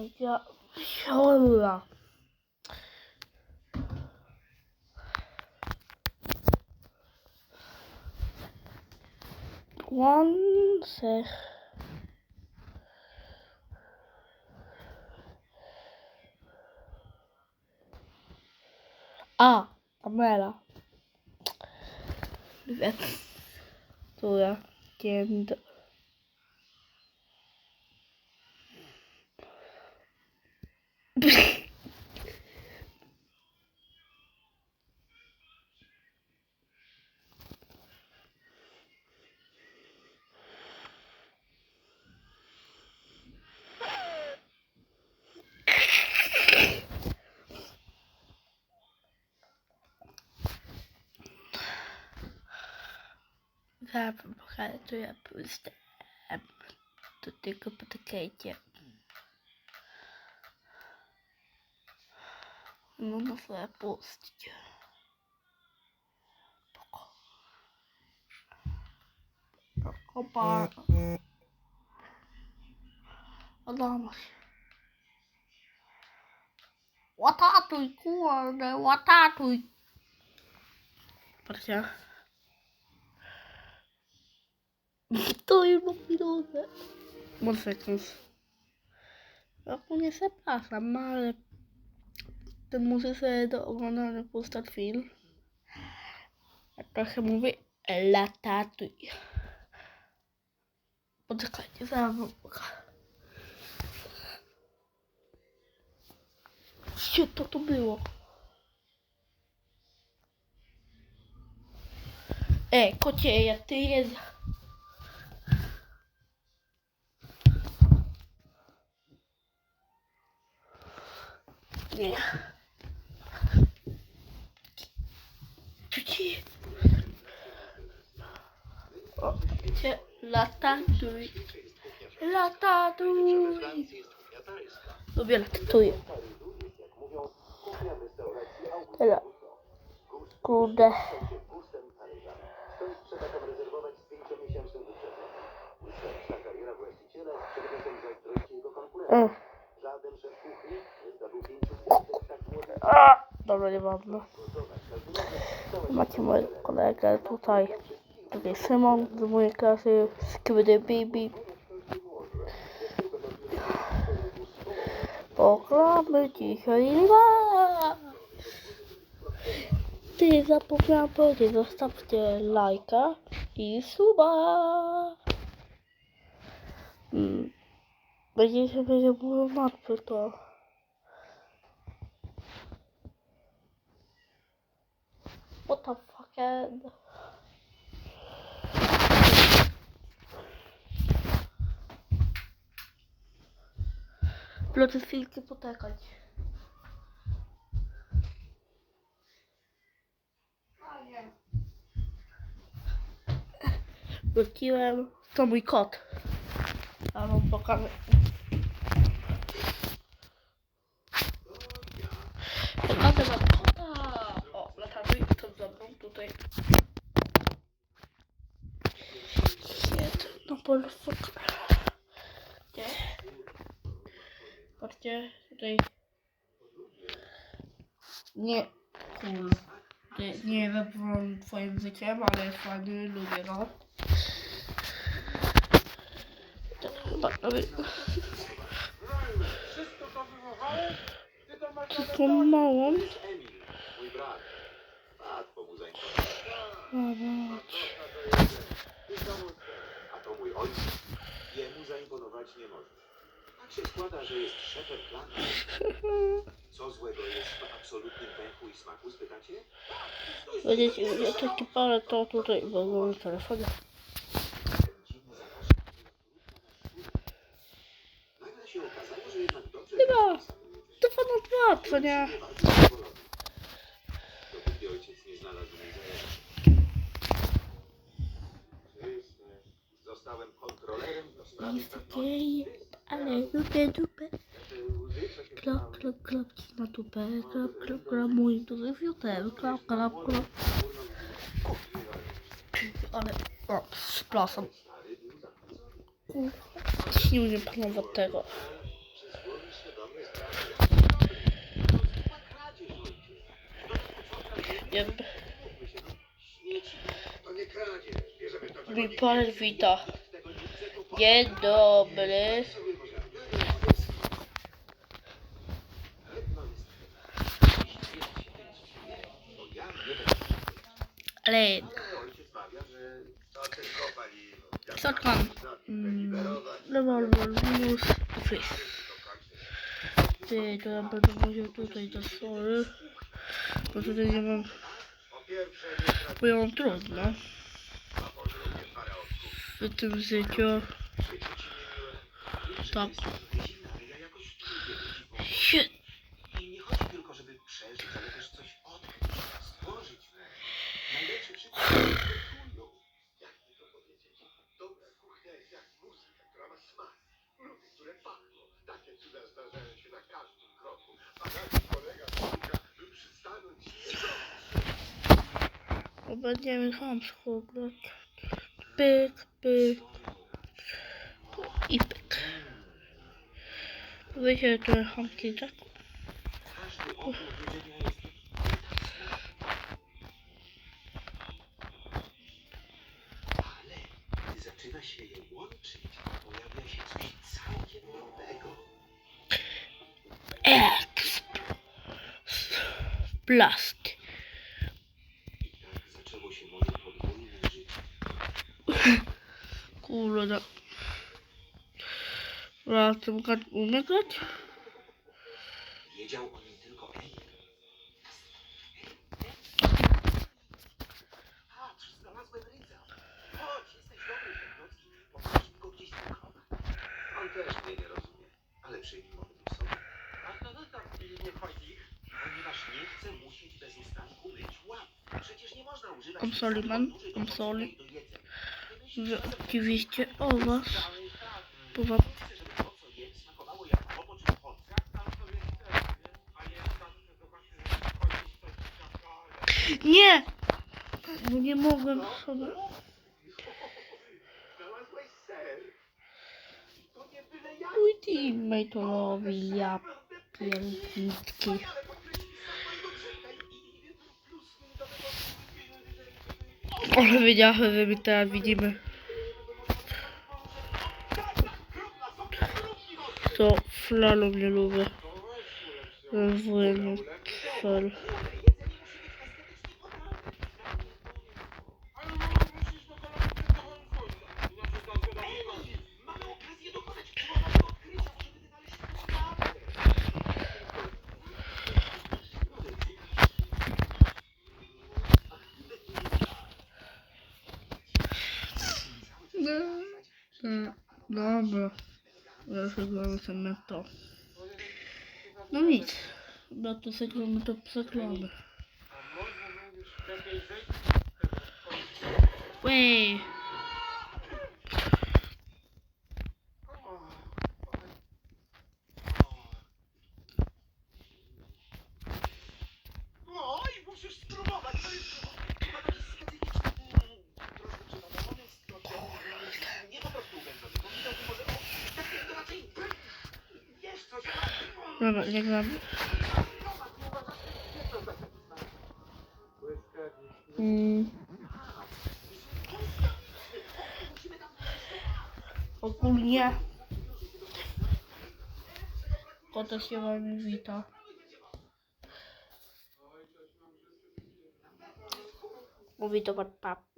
my god. Shoulder. One sec. Ah, umbrella. So yeah, kiedy... Ja pokażę, to ja puszczę. To tylko poczekajcie. No no sobie puścić. Opa. Odam się. Łatatuj, kurde, łatatuj. Patrzcie. To już mam pieniądze. One seconds. Ogólnie przepraszam, no ale ten muszę sobie do oglądania postać film. Jak trochę mówię, latatuj. Poczekajcie, zaraz wam pokażę. Co to tu było? Ej, kocie, jak ty jest... Nie. Ciuci. O, cię latatuj. Latatuj. Lubię latatuję. Teraz. Kurde. Mm. A, dobra, nieważne. Macie mojego kolegę tutaj. Tutaj Szymon z mojej klasy, Skibidi Baby. Pogramy dzisiaj dwa. Ty zapomniałem powiedzieć, zostawcie lajka i suba. Mm. Będziecie będzie było martwy to. What the fuck? Proszę chwilkę poczekać. Wróciłem. To mój kot. A wam pokażę. Pokażę wam kota. O, latamy to za tutaj. Shit, no Patrzcie, tutaj. Nie, cool. Nie, nie wiem twoim życiem, ale jest fajny, lubię go. Tak, chyba robię. Wszystko to wywołało? Ty to masz nawet Taką małą. Emil, mój brat. Łatwo mu zaimponować. A to mój ojciec. Jemu zaimponować nie możesz. Tak się składa, że jest szefem klanu. Co złego jest w absolutnym pęchu i smaku, spytacie? Będziecie mieli takie parę to tutaj w ogóle telefonie. Nagle się okazało, że jednak dobrze... Chyba to ponad dwa, co nie? Dopóki ojciec nie znalazł. Zostałem kontrolerem do sprawy Jest pewności ale lubię dupę. Klop, klop, klopki na dupę, klop, klop, klop, mój duży fiotel, klop, klop, klop. Ale, o, przepraszam. Śnił nie panowa tego. Jakby... Mój palec wita. Dzień dobry. Shotgun. Mm, liberować, Rewolwer minus fist. Ty, to ja będę musiał tutaj to sorry. Bo tutaj nie mam. Bo ja mam trudno w tym życiu. Tak. Będziemy grać. Pyk, pyk. I pyk. Wiecie, to chamki, tak? Zaczyna się je łączyć, pojawia się coś całkiem nowego. Blast. I tak zaczęło się moje podwójne życie. Kurde. Tym grać umie grać? Wiedział o nim tylko Emil. Patrz, znalazłem. Chodź, jesteś dobry mi go gdzieś. On też mnie nie rozumie, ale do sobie. A no, no tak nie chodzi. Ponieważ nie musieć bez ustanku myć łap. Przecież nie można używać... I'm sorry, man. I'm sorry. oczywiście o was. Bo wam... Chcę, żeby to, co jem, smakowało jak owoc czy chodka. Nie! Bo nie mogłem sobie... Mój teammate to robi, ja pierdolki. Ale wiedziałem, my teraz widzimy. To flalu nie lubię. Rozwojem fel. Dobra. Ja sobie sobie to. No nic. No to zagramy to przeklamy. Wey. Oj, musisz spróbować, to jest chyba taki specyficzny, mm, troszkę przepadany, skroczony, nie po prostu uwędzony, powiedziałbym może, o, tak to raczej, wiesz coś, Dobra, nie gramy. Mm. Ogólnie kota się wami wita. Mówi to pan papa.